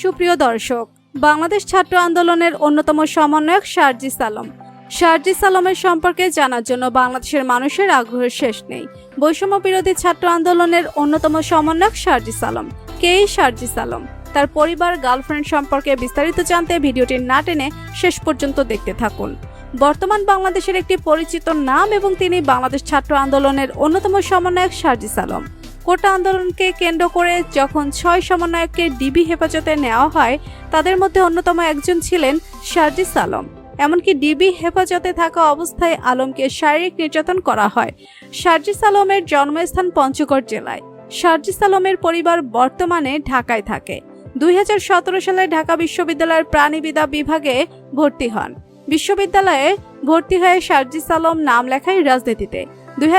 সুপ্রিয় দর্শক, বাংলাদেশ ছাত্র আন্দোলনের অন্যতম সমন্বয়ক শারজিস আলম শারজিস আলমের সম্পর্কে জানার জন্য বাংলাদেশের মানুষের আগ্রহের শেষ নেই। বৈষম্য বিরোধী ছাত্র আন্দোলনের অন্যতম সমন্বয়ক শারজিস আলম কে এই শারজিস আলম তার পরিবার, গার্লফ্রেন্ড সম্পর্কে বিস্তারিত জানতে ভিডিওটি না টেনে শেষ পর্যন্ত দেখতে থাকুন। বর্তমান বাংলাদেশের একটি পরিচিত নাম এবং তিনি বাংলাদেশ ছাত্র আন্দোলনের অন্যতম সমন্বয়ক শারজিস আলম কোটা আন্দোলনকে কেন্দ্র করে যখন ছয় সমন্বয়ককে ডিবি হেফাজতে নেওয়া হয়, তাদের মধ্যে অন্যতম একজন ছিলেন শারজিস আলম। এমনকি ডিবি হেফাজতে থাকা অবস্থায় আলমকে শারীরিক নির্যাতন করা হয়। শারজিস আলমের জন্মস্থান পঞ্চগড় জেলায়। শারজিস আলমের পরিবার বর্তমানে ঢাকায় থাকে। দুই হাজার সতেরো সালে ঢাকা বিশ্ববিদ্যালয়ের প্রাণীবিদ্যা বিভাগে ভর্তি হন। বিশ্ববিদ্যালয়ে ভর্তি হয়ে শারজিস আলম নাম লেখায় রাজনীতিতে। দুই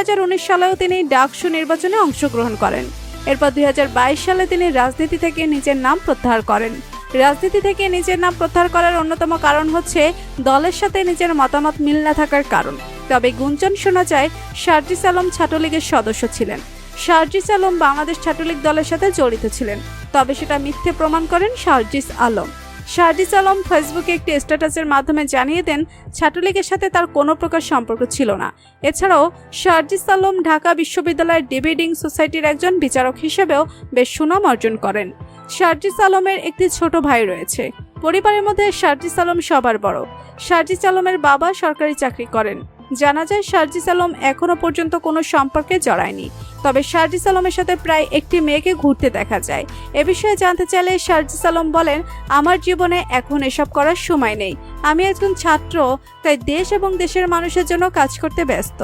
সালেও তিনি ডাকসু নির্বাচনে অংশগ্রহণ করেন। এরপর দু হাজার বাইশ সালে তিনি রাজনীতি থেকে নিজের নাম প্রত্যাহার করেন। রাজনীতি থেকে নিজের নাম প্রত্যাহার করার অন্যতম কারণ হচ্ছে দলের সাথে নিজের মতামত মিল না থাকার কারণ। তবে গুঞ্জন শোনা যায়, শারজিস আলম ছাত্রলীগের সদস্য ছিলেন। শারজিস আলম বাংলাদেশ ছাত্রলীগ দলের সাথে জড়িত ছিলেন। তবে সেটা মিথ্যে প্রমাণ করেন শারজিস আলম। শারজিস আলম ফেসবুকে একটি স্ট্যাটাসের মাধ্যমে জানিয়ে দেন, ছাত্রলীগের সাথে তার কোনো প্রকার সম্পর্ক ছিল না। এছাড়াও শাহজিস আলম ঢাকা বিশ্ববিদ্যালয়ের ডিবেডিং সোসাইটির একজন বিচারক হিসেবেও বেশ সুনাম অর্জন করেন। শাহজিস আলমের একটি ছোট ভাই রয়েছে। পরিবারের মধ্যে শাহজিস আলম সবার বড়। শাহজিস আলমের বাবা সরকারি চাকরি করেন। জানা যায় শারজিস আলম এখনও পর্যন্ত কোনো সম্পর্কে জড়ায়নি। তবে শারজিস আলমের সাথে প্রায় একটি মেয়েকে ঘুরতে দেখা যায়। এ বিষয়ে জানতে চাইলে শারজিস আলম বলেন, আমার জীবনে এখন এসব করার সময় নেই। আমি একজন ছাত্র, তাই দেশ এবং দেশের মানুষের জন্য কাজ করতে ব্যস্ত।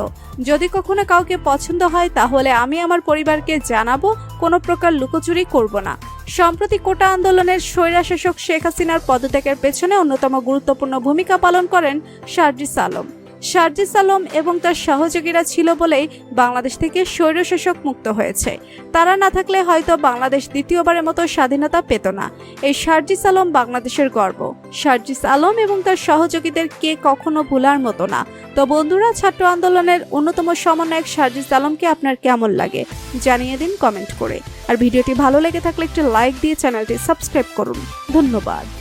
যদি কখনো কাউকে পছন্দ হয়, তাহলে আমি আমার পরিবারকে জানাব, কোনো প্রকার লুকোচুরি করব না। সম্প্রতি কোটা আন্দোলনের স্বৈরাশাসক শেখ হাসিনার পদত্যাগের পেছনে অন্যতম গুরুত্বপূর্ণ ভূমিকা পালন করেন শারজিস আলম। শারজিস আলম এবং তার সহযোগীরা ছিল বলেই বাংলাদেশ থেকে স্বৈরশাসক মুক্ত হয়েছে। তারা না থাকলে হয়তো বাংলাদেশ দ্বিতীয়বারের মতো স্বাধীনতা পেত না। এই শারজিস আলম বাংলাদেশের গর্ব। শারজিস আলম এবং তার সহযোগীদের কে কখনো ভুলার মতো না। তো বন্ধুরা, ছাত্র আন্দোলনের অন্যতম সমন্বয়ক শারজিস আলমকে আপনার কেমন লাগে জানিয়ে দিন কমেন্ট করে। আর ভিডিওটি ভালো লেগে থাকলে একটি লাইক দিয়ে চ্যানেলটি সাবস্ক্রাইব করুন। ধন্যবাদ।